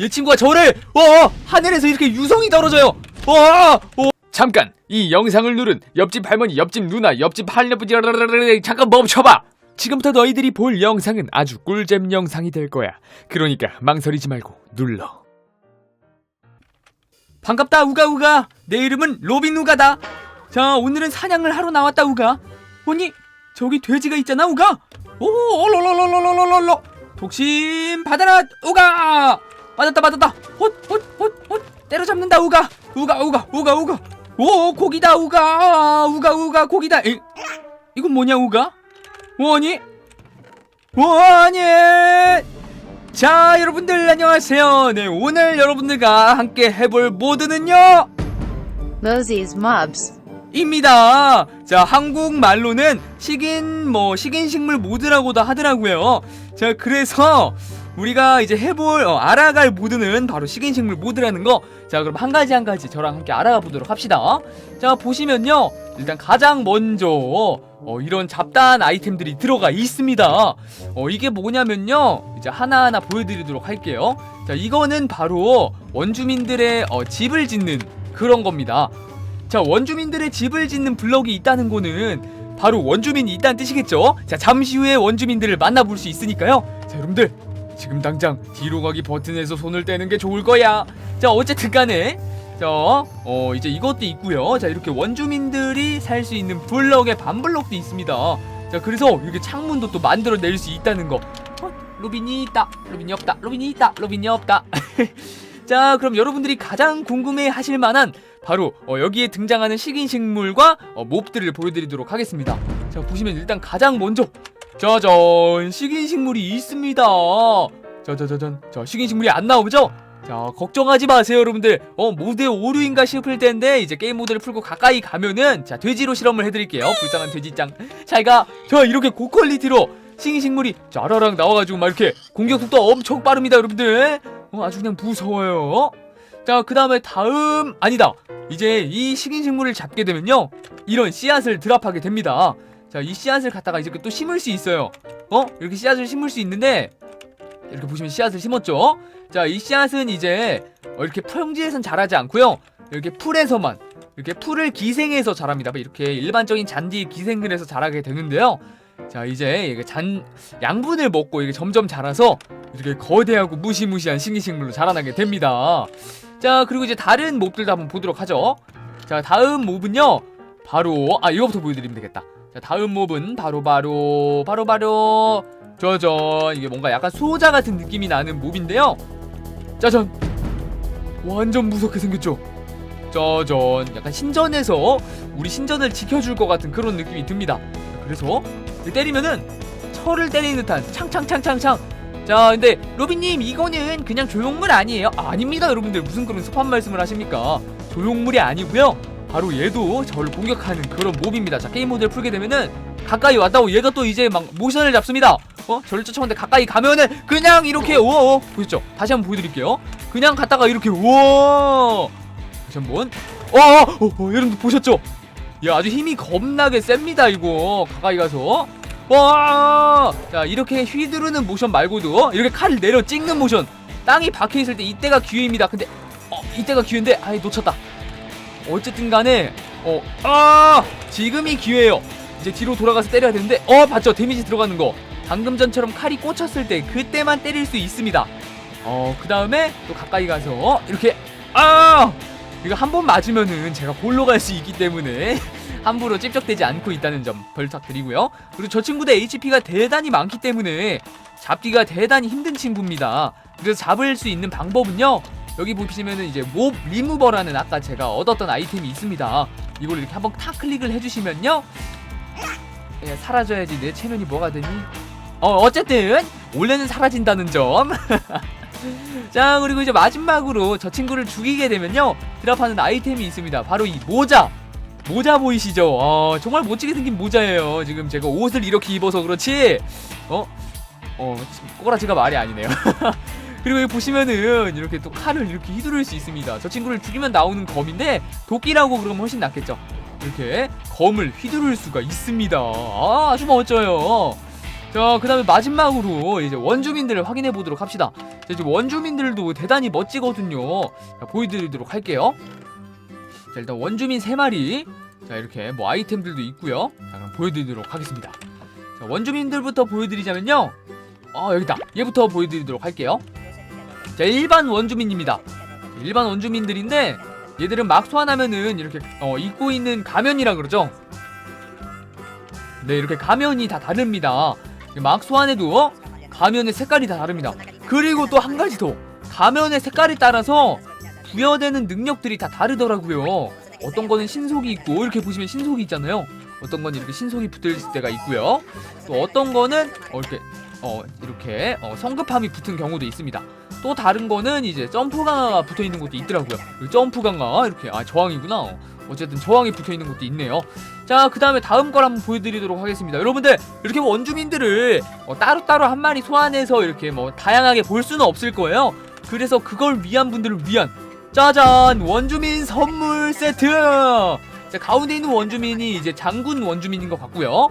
얘 친구가 저를 어 하늘에서 이렇게 유성이 떨어져요. 어, 어. 잠깐 이 영상을 누른 옆집 할머니 옆집 누나 옆집 할아버지 잠깐 멈춰봐 지금부터 너희들이 볼 영상은 아주 꿀잼 영상이 될 거야 그러니까 망설이지 말고 눌러 반갑다 우가 우가. 내 이름은 로빈 우가다. 자 오늘은 사냥을 하러 나왔다 우가. 아니 저기 돼지가 있잖아 우가. 오 얼얼얼얼얼얼얼. 독심 받아라 우가. 맞았다 맞았다. 헛헛헛헛 때려잡는다 우가. 우가 우가 우가 우가. 오 고기다 우가 우가 우가 고기다. 에, 이건 뭐냐 우가? 원이 원이 자 여러분들 안녕하세요 네 오늘 여러분들과 함께 해볼 모드는요 Mosey's Mobs. 입니다 자 한국말로는 식인 뭐 식인식물 모드라고도 하더라고요 자 그래서 우리가 이제 해볼 어, 알아갈 모드는 바로 식인식물 모드라는 거 자 그럼 한 가지 한 가지 저랑 함께 알아가 보도록 합시다. 자 보시면요. 일단 가장 먼저 어, 이런 잡다한 아이템들이 들어가 있습니다. 어, 이게 뭐냐면요. 이제 하나하나 보여드리도록 할게요. 자 이거는 바로 원주민들의 어, 집을 짓는 그런 겁니다. 자 원주민들의 집을 짓는 블럭이 있다는 거는 바로 원주민이 있다는 뜻이겠죠? 자 잠시 후에 원주민들을 만나볼 수 있으니까요. 자 여러분들 지금 당장 뒤로 가기 버튼에서 손을 떼는 게 좋을 거야 자 어쨌든 간에 자, 어, 이제 이것도 있고요. 자, 이렇게 원주민들이 살 수 있는 블럭의 반블럭도 있습니다. 자, 그래서 이렇게 창문도 또 만들어낼 수 있다는 거. 어, 로빈이 있다. 로빈이 없다. 로빈이 있다. 로빈이 없다. 자, 그럼 여러분들이 가장 궁금해 하실 만한 바로 어, 여기에 등장하는 식인식물과 어, 몹들을 보여드리도록 하겠습니다. 자, 보시면 일단 가장 먼저 짜잔 식인식물이 있습니다. 짜자자잔 자 식인식물이 안 나오죠? 자 걱정하지 마세요 여러분들. 어 모드의 오류인가 싶을 텐데 이제 게임 모드를 풀고 가까이 가면은 자 돼지로 실험을 해드릴게요. 불쌍한 돼지짱. 잘가 자 이렇게 고퀄리티로 식인식물이 짜라랑 나와가지고 막 이렇게 공격 속도 엄청 빠릅니다 여러분들. 어 아주 그냥 무서워요. 자 그 다음에 다음 아니다. 이제 이 식인식물을 잡게 되면요 이런 씨앗을 드랍하게 됩니다 자 이 씨앗을 갖다가 이제 또 심을 수 있어요 어 이렇게 씨앗을 심을 수 있는데 이렇게 보시면 씨앗을 심었죠 자, 이 씨앗은 이제 어, 이렇게 평지에선 자라지 않고요. 이렇게 풀에서만 이렇게 풀을 기생해서 자랍니다. 이렇게 일반적인 잔디 기생을 해서 자라게 되는데요. 자, 이제 이게 잔 양분을 먹고 이게 점점 자라서 이렇게 거대하고 무시무시한 식이식물로 자라나게 됩니다. 자, 그리고 이제 다른 몹들도 한번 보도록 하죠. 자, 다음 몹은요. 바로 아, 이거부터 보여드리면 되겠다. 자, 다음 몹은 바로 바로 바로 바로. 짜잔 이게 뭔가 약간 수호자 같은 느낌이 나는 몹인데요. 짜잔 완전 무섭게 생겼죠? 짜잔 약간 신전에서 우리 신전을 지켜줄 것 같은 그런 느낌이 듭니다. 그래서 때리면은 철을 때리는 듯한 창창창창창. 자 근데 로빈님 이거는 그냥 조형물 아니에요? 아, 아닙니다 여러분들. 무슨 그런 섭한 말씀을 하십니까? 조형물이 아니고요 바로 얘도 저를 공격하는 그런 몹입니다. 자 게임 모드를 풀게 되면은 가까이 왔다고 얘가 또 이제 막 모션을 잡습니다. 어? 저를 쫓아오는데 가까이 가면은 그냥 이렇게 우와 보셨죠? 다시 한번 보여드릴게요. 그냥 갔다가 이렇게 우와 다시 한번. 어, 어, 어, 어 여러분들 보셨죠? 야 아주 힘이 겁나게 셉니다 이거. 가까이 가서. 와! 자 이렇게 휘두르는 모션 말고도 이렇게 칼을 내려 찍는 모션. 땅이 박혀있을 때 이때가 기회입니다. 근데 어 이때가 기회인데 아이 놓쳤다 어쨌든 간에 어, 아! 지금이 기회예요. 이제 뒤로 돌아가서 때려야 되는데 어 봤죠? 데미지 들어가는 거. 방금 전처럼 칼이 꽂혔을 때 그때만 때릴 수 있습니다. 어 그 다음에 또 가까이 가서 이렇게 아! 이거 한 번 맞으면은 제가 볼로 갈 수 있기 때문에 함부로 찝적대지 않고 있다는 점 부탁드리고요. 그리고 저 친구도 HP가 대단히 많기 때문에 잡기가 대단히 힘든 친구입니다. 그래서 잡을 수 있는 방법은요 여기 보시면은 이제 몹 리무버라는 아까 제가 얻었던 아이템이 있습니다 이걸 이렇게 한번 탁 클릭을 해주시면요 예, 사라져야지 내 체면이 뭐가 되니? 어 어쨌든 원래는 사라진다는 점. 자 그리고 이제 마지막으로 저 친구를 죽이게 되면요 드랍하는 아이템이 있습니다. 바로 이 모자. 모자 보이시죠? 어, 정말 멋지게 생긴 모자예요. 지금 제가 옷을 이렇게 입어서 그렇지. 어? 어, 꼬라지가 말이 아니네요. 그리고 여기 보시면은 이렇게 또 칼을 이렇게 휘두를 수 있습니다. 저 친구를 죽이면 나오는 검인데 도끼라고 그러면 훨씬 낫겠죠. 이렇게 검을 휘두를 수가 있습니다. 아, 아주 멋져요. 자, 그 다음에 마지막으로 이제 원주민들을 확인해 보도록 합시다. 자, 이제 원주민들도 대단히 멋지거든요. 자, 보여드리도록 할게요. 자, 일단 원주민 3마리. 자, 이렇게 뭐 아이템들도 있고요. 자, 그럼 보여드리도록 하겠습니다. 자, 원주민들부터 보여드리자면요. 어, 여기다. 얘부터 보여드리도록 할게요. 자, 일반 원주민입니다. 일반 원주민들인데 얘들은 막 소환하면은 이렇게 어, 입고 있는 가면이라 그러죠. 네, 이렇게 가면이 다 다릅니다. 막 소환해도 가면의 색깔이 다 다릅니다. 그리고 또 한 가지 더. 가면의 색깔에 따라서 부여되는 능력들이 다 다르더라고요. 어떤 거는 신속이 있고 이렇게 보시면 신속이 있잖아요. 어떤 건 이렇게 신속이 붙어 있을 때가 있고요. 또 어떤 거는 어, 이렇게 어 이렇게 어, 성급함이 붙은 경우도 있습니다. 또 다른 거는 이제 점프 강화가 붙어 있는 것도 있더라고요. 이 점프 강화 이렇게 아 저항이구나. 어, 어쨌든 저항이 붙어 있는 것도 있네요. 자, 그 다음에 다음 걸 한번 보여드리도록 하겠습니다. 여러분들, 이렇게 원주민들을 어, 따로따로 한 마리 소환해서 이렇게 뭐 다양하게 볼 수는 없을 거예요. 그래서 그걸 위한 분들을 위한 짜잔! 원주민 선물 세트! 자, 가운데 있는 원주민이 이제 장군 원주민인 것 같고요.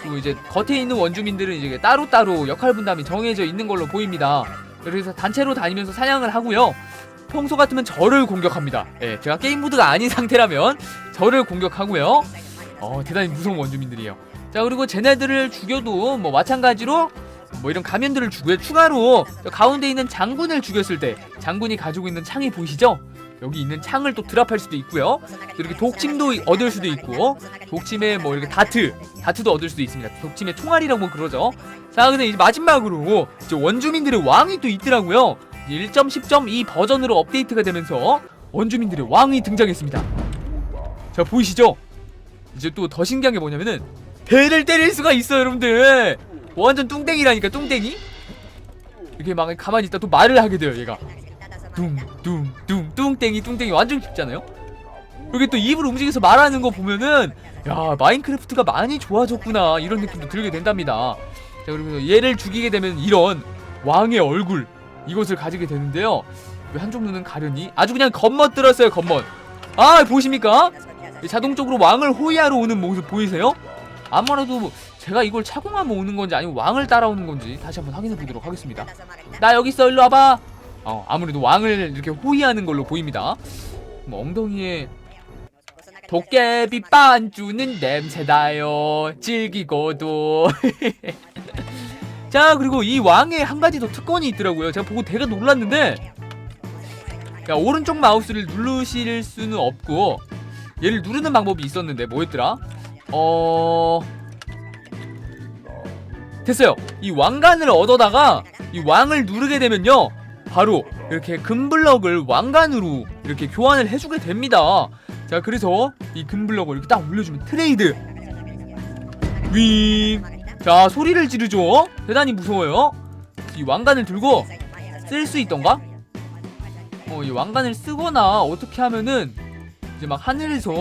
그리고 이제 겉에 있는 원주민들은 이제 따로따로 역할 분담이 정해져 있는 걸로 보입니다. 그래서 단체로 다니면서 사냥을 하고요. 평소 같으면 저를 공격합니다. 예, 제가 게임 모드가 아닌 상태라면 저를 공격하고요. 어, 대단히 무서운 원주민들이에요. 자, 그리고 쟤네들을 죽여도 뭐 마찬가지로 뭐 이런 가면들을 주고요. 추가로 저 가운데 있는 장군을 죽였을 때 장군이 가지고 있는 창이 보이시죠? 여기 있는 창을 또 드랍할 수도 있고요. 또 이렇게 독침도 얻을 수도 있고 독침에 뭐 이렇게 다트, 다트도 얻을 수도 있습니다. 독침의 총알이라고 그러죠. 자, 근데 이제 마지막으로 이제 원주민들의 왕이 또 있더라고요. 1.10.2 버전으로 업데이트가 되면서 원주민들의 왕이 등장했습니다. 자, 보이시죠? 이제 또 더 신기한 게 뭐냐면은 배를 때릴 수가 있어요, 여러분들. 완전 뚱땡이라니까 뚱땡이. 이렇게 막 가만히 있다 또 말을 하게 돼요, 얘가. 뚱뚱뚱 뚱땡이 뚱땡이 완전 깊잖아요. 여기 또 입을 움직여서 말하는 거 보면은 야 마인크래프트가 많이 좋아졌구나 이런 느낌도 들게 된답니다. 자 그리고 얘를 죽이게 되면 이런 왕의 얼굴 이것을 가지게 되는데요. 왜 한쪽 눈은 가려니? 아주 그냥 겉멋 들었어요 겉멋. 아 보이십니까? 이 자동적으로 왕을 호위하러 오는 모습 보이세요? 아무래도 제가 이걸 착용하면 오는 건지 아니면 왕을 따라오는 건지 다시 한번 확인해 보도록 하겠습니다. 나 여기 있어 일로 와봐. 어 아무래도 왕을 이렇게 호위하는 걸로 보입니다. 뭐 엉덩이에 도깨비 반주는 냄새나요. 질기고도. 자 그리고 이 왕의 한 가지 더 특권이 있더라고요. 제가 보고 되게 놀랐는데, 야 오른쪽 마우스를 누르실 수는 없고 얘를 누르는 방법이 있었는데 뭐였더라? 어 됐어요. 이 왕관을 얻어다가 이 왕을 누르게 되면요. 바로 이렇게 금블럭을 왕관으로 이렇게 교환을 해주게 됩니다. 자, 그래서 이 금블럭을 이렇게 딱 올려주면 트레이드. 윙. 자, 소리를 지르죠. 대단히 무서워요. 이 왕관을 들고 쓸 수 있던가? 어, 이 왕관을 쓰거나 어떻게 하면은 이제 막 하늘에서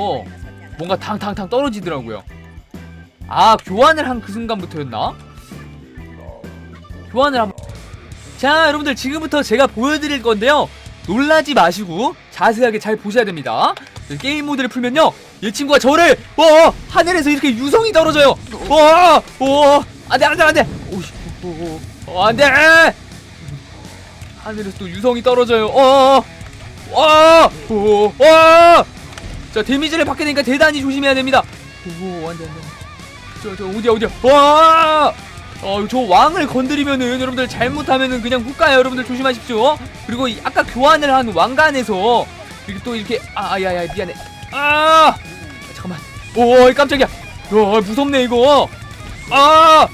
뭔가 탕탕탕 떨어지더라고요. 아, 교환을 한 그 순간부터였나? 교환을 한. 자, 여러분들 지금부터 제가 보여드릴 건데요. 놀라지 마시고 자세하게 잘 보셔야 됩니다. 네, 게임 모드를 풀면요, 이 친구가 저를 어 하늘에서 이렇게 유성이 떨어져요. 어, 어, 안돼 안돼 안돼. 어, 안돼. 하늘에서 또 유성이 떨어져요. 어, 어, 어, 어. 자, 데미지를 받게 되니까 대단히 조심해야 됩니다. 오, 안돼 안돼. 저, 저 어디야 어디야. 와. 어, 저 왕을 건드리면은 여러분들 잘못하면은 그냥 훅 가요. 여러분들 조심하십시오. 그리고 이 아까 교환을 한 왕관에서 이렇게 또 이렇게 아, 아, 야, 야, 미안해. 아! 잠깐만. 오, 깜짝이야. 야, 무섭네 이거. 아!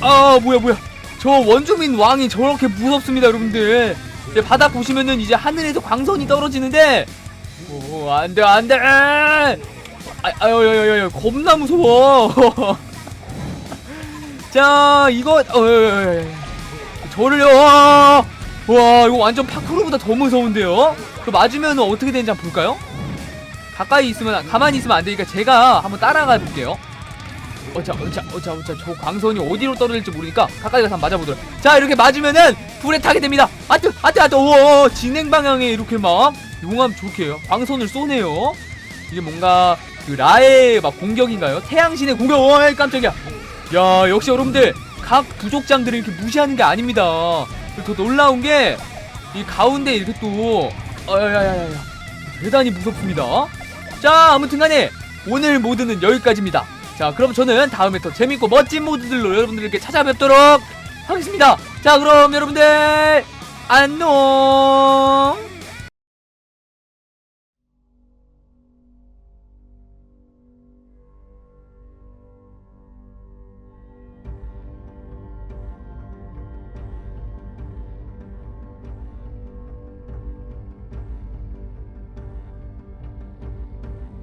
아, 뭐야, 뭐야. 저 원주민 왕이 저렇게 무섭습니다, 여러분들. 이제 바닥 보시면은 이제 하늘에서 광선이 떨어지는데 오, 안 돼, 안 돼. 아, 아유, 아유, 아유, 아유, 겁나 무서워. 자, 이거, 어, 어, 어, 어. 저를요, 와, 와, 이거 완전 파크로보다 더 무서운데요? 그 맞으면 어떻게 되는지 한번 볼까요? 가까이 있으면, 가만히 있으면 안 되니까 제가 한번 따라가 볼게요. 어자, 어자, 어자, 어자, 저 광선이 어디로 떨어질지 모르니까 가까이 가서 한번 맞아보도록. 자, 이렇게 맞으면은 불에 타게 됩니다. 아, 뜨, 아, 뜨, 아, 뜨, 오, 진행 방향에 이렇게 막 용암 좋게 광선을 쏘네요. 이게 뭔가 그 라의 막 공격인가요? 태양신의 공격, 오, 깜짝이야. 야 역시 여러분들 각 부족장들을 이렇게 무시하는 게 아닙니다. 더 놀라운 게 이 가운데 이렇게 또 어야야야야 대단히 무섭습니다. 자 아무튼간에 오늘 모드는 여기까지입니다. 자 그럼 저는 다음에 더 재밌고 멋진 모드들로 여러분들께 찾아뵙도록 하겠습니다. 자 그럼 여러분들 안녕.